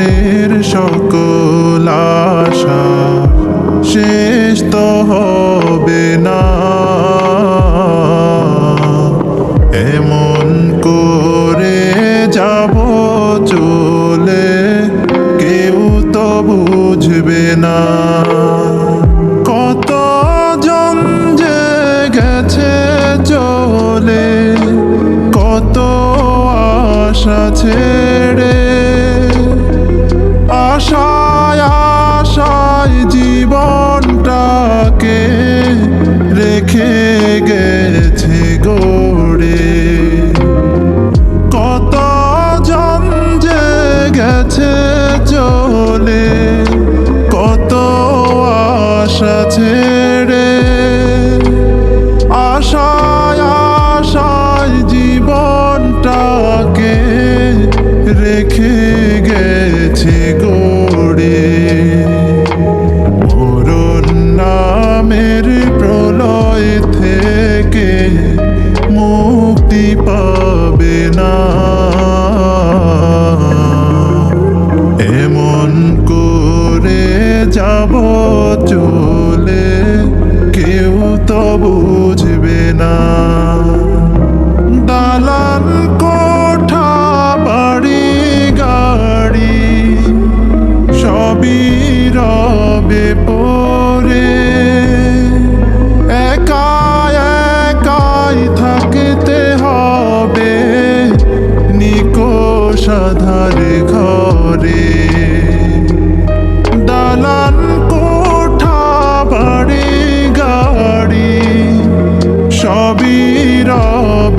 মনের সকল আশা শেষ তো হবে না। এমন করে যাব চলে, কেউ তো বুঝবে না। কত গেছে চলে, কত কত আশা ছেড়ে যাব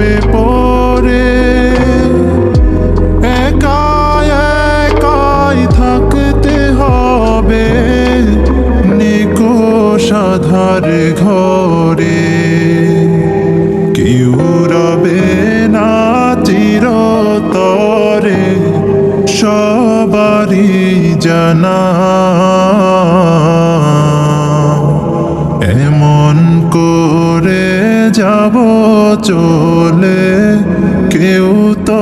রবে পরে? একা একাই থাকতে হবে নিকোষ আধার ঘরে। কেউ রবে না চিরতরে, সবারই জানা। এমন করে যাব তো